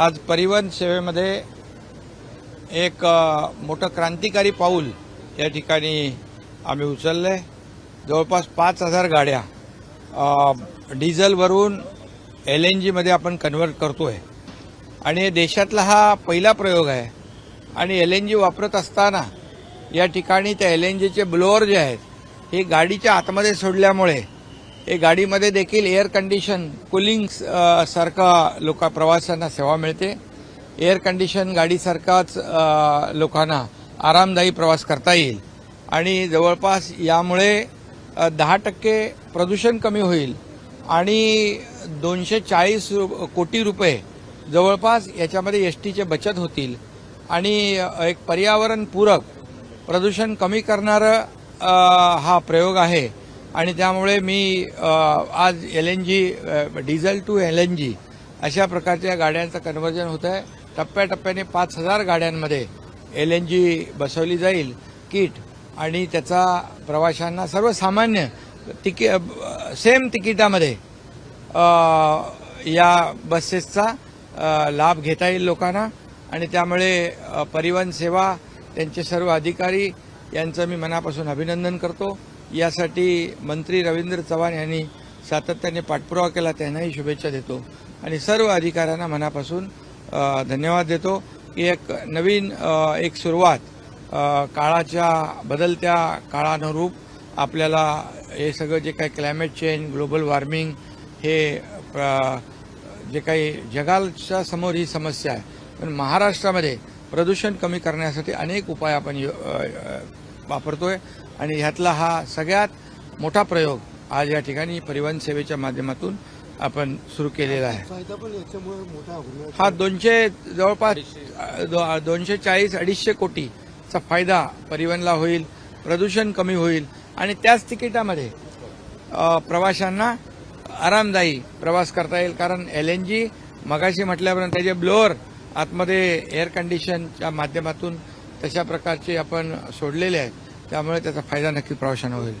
आज परिवहन सेवेमध्ये एक मोठं क्रांतिकारी पाऊल या ठिकाणी आम्ही उचललंय. जवळपास पाच हजार गाड्या डिझेलवरून एल एन जीमध्ये आपण कन्व्हर्ट करतोय. आणि देशातला हा पहिला प्रयोग आहे. आणि एल एन जी वापरत असताना या ठिकाणी त्या एल एन जीचे ब्लोअर जे आहेत हे गाडीच्या आतमध्ये सोडल्यामुळे हे गाडीमध्ये देखील एअर कंडिशन कुलिंग सारखा लोक प्रवाशांना सेवा मिळते. एअर कंडिशन गाडीसारखाच लोकांना आरामदायी प्रवास करता येईल. आणि जवळपास यामुळे दहा टक्के प्रदूषण कमी होईल. आणि दोनशे चाळीस कोटी रुपये जवळपास याच्यामध्ये एस टीचे बचत होतील. आणि एक पर्यावरणपूरक प्रदूषण कमी करणारं हा प्रयोग आहे. आणि त्यामुळे मी आज L N G diesel to L N G अशा प्रकारच्या गाड्यांचं कन्व्हर्जन होत आहे टप्प्याटप्प्याने पाच हजार गाड्यांमध्ये एल एन जी बसवली जाईल किट आणि त्याचा प्रवाशांना सर्वसामान्य तिकी सेम तिकिटामध्ये या बसेसचा लाभ घेता येईल लोकांना. आणि त्यामुळे परिवहन सेवा त्यांचे सर्व अधिकारी यांचं मी मनापासून अभिनंदन करतो. यासाठी मंत्री रवींद्र चव्हाण यांनी सातत्याने पाठपुरावा केला त्यांनाही शुभेच्छा देतो. आणि सर्व अधिकाऱ्यांना मनापासून धन्यवाद देतो. की एक नवीन एक सुरुवात काळाच्या बदलत्या काळानुरूप आपल्याला हे सगळं जे काही क्लायमेट चेंज ग्लोबल वॉर्मिंग हे जे काही जगाच्या समोर ही समस्या आहे. पण महाराष्ट्रामध्ये प्रदूषण कमी करण्यासाठी अनेक उपाय आपण यो- वापरतोय. आणि ह्यातला हा सगळ्यात मोठा प्रयोग आज या ठिकाणी परिवहन सेवेच्या माध्यमातून आपण सुरू केलेला आहे. हा दोनशे जवळपास दोनशे चाळीस अडीचशे कोटीचा फायदा परिवहनला होईल प्रदूषण कमी होईल आणि त्याच तिकिटामध्ये प्रवाशांना आरामदायी प्रवास करता येईल. कारण एल एन जी मगाशी म्हटल्यापर्यंत त्याचे ब्लोअर आतमध्ये एअर कंडिशनच्या माध्यमातून तशा प्रकारचे आपण सोडलेले आहेत. त्यामुळे त्याचा फायदा नक्की प्रवाशांना होईल.